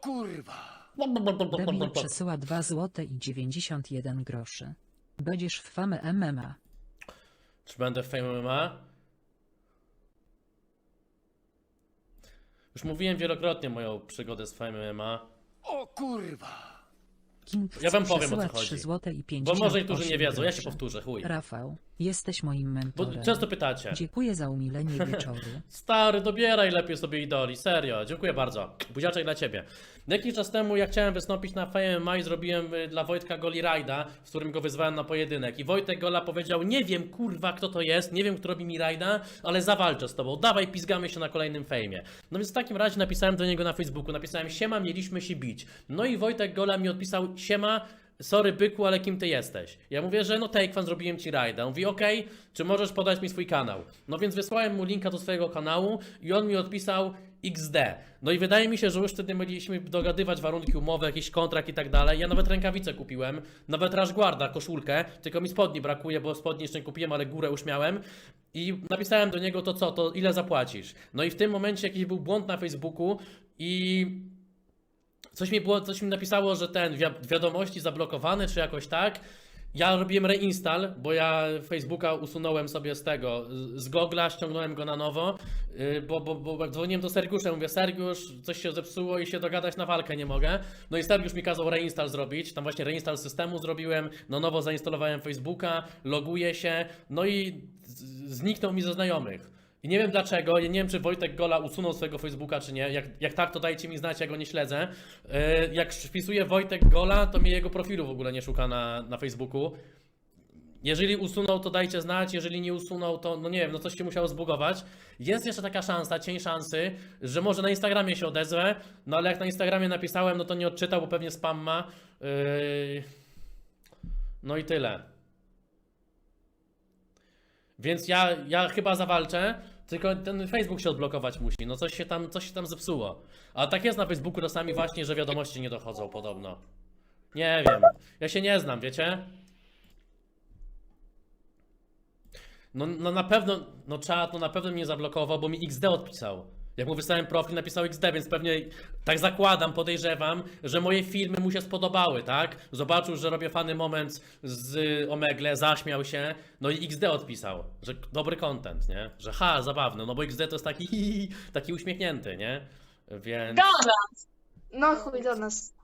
kurwa! Debil przesyła 2 zł i 91 groszy. Będziesz w famę MMA. Czy będę w Fame MMA? Już mówiłem wielokrotnie moją przygodę z Fame MMA. O kurwa! King Ja wam powiem, o co przesyła chodzi. 3 zł i Bo 58 może niektórzy nie wiedzą, ja się powtórzę, chuj. Rafał, jesteś moim Bo mentorem. często pytacie. Dziękuję za umilenie wieczoru. Stary, dobieraj lepiej sobie idoli, serio, dziękuję bardzo. Buziaczek dla ciebie. Jakiś czas temu ja chciałem wystąpić na FMMA i zrobiłem y, dla Wojtka Goli rajda, z którym go wyzwałem na pojedynek. I Wojtek Gola powiedział, nie wiem kurwa kto to jest, nie wiem kto robi mi rajda, ale zawalczę z tobą, dawaj pizgamy się na kolejnym fejmie. No więc w takim razie napisałem do niego na Facebooku, napisałem siema, mieliśmy się bić. No i Wojtek Gola mi odpisał siema, Sorry byku, ale kim ty jesteś? Ja mówię, że no Takefan zrobiłem ci rajda. On mówi, okej, czy możesz podać mi swój kanał? No więc wysłałem mu linka do swojego kanału i on mi odpisał XD. No i wydaje mi się, że już wtedy mieliśmy dogadywać warunki umowy, jakiś kontrakt i tak dalej. Ja nawet rękawice kupiłem, nawet Rashguarda, koszulkę, tylko mi spodni brakuje, bo spodni jeszcze nie kupiłem, ale górę już miałem. I napisałem do niego to co, to ile zapłacisz? No i w tym momencie jakiś był błąd na Facebooku i Coś mi było, coś mi napisało, że ten wi- wiadomości zablokowane, czy jakoś tak. Ja robiłem reinstall, bo ja Facebooka usunąłem sobie z tego, z- Google'a, ściągnąłem go na nowo, yy, bo, bo, bo dzwoniłem do Sergiusza, mówię, Sergiusz, coś się zepsuło i się dogadać na walkę nie mogę. No i Sergiusz mi kazał reinstall zrobić, tam właśnie reinstall systemu zrobiłem, na nowo zainstalowałem Facebooka, loguję się, no i zniknął mi ze znajomych. I nie wiem dlaczego, nie wiem czy Wojtek Gola usunął swojego Facebooka czy nie, jak, jak tak to dajcie mi znać, ja go nie śledzę. Yy, jak wpisuję Wojtek Gola, to mnie jego profilu w ogóle nie szuka na, na Facebooku. Jeżeli usunął, to dajcie znać, jeżeli nie usunął, to no nie wiem, no coś się musiało zbugować. Jest jeszcze taka szansa, cień szansy, że może na Instagramie się odezwę, no ale jak na Instagramie napisałem, no to nie odczytał, bo pewnie spam ma. Yy... No i tyle. Więc ja, ja chyba zawalczę, tylko ten Facebook się odblokować musi. No coś się tam, coś się tam zepsuło. A tak jest na Facebooku czasami właśnie, że wiadomości nie dochodzą podobno. Nie wiem. Ja się nie znam, wiecie? No, no na pewno, no czat, no na pewno mnie zablokował, bo mi XD odpisał. Jak mu wysłałem profil, napisał XD, więc pewnie tak zakładam, podejrzewam, że moje filmy mu się spodobały, tak? Zobaczył, że robię fany moment z Omegle, zaśmiał się, no i XD odpisał, że dobry content, nie? Że ha, zabawny, no bo XD to jest taki taki uśmiechnięty, nie? Więc... Do nas! No chuj do nas.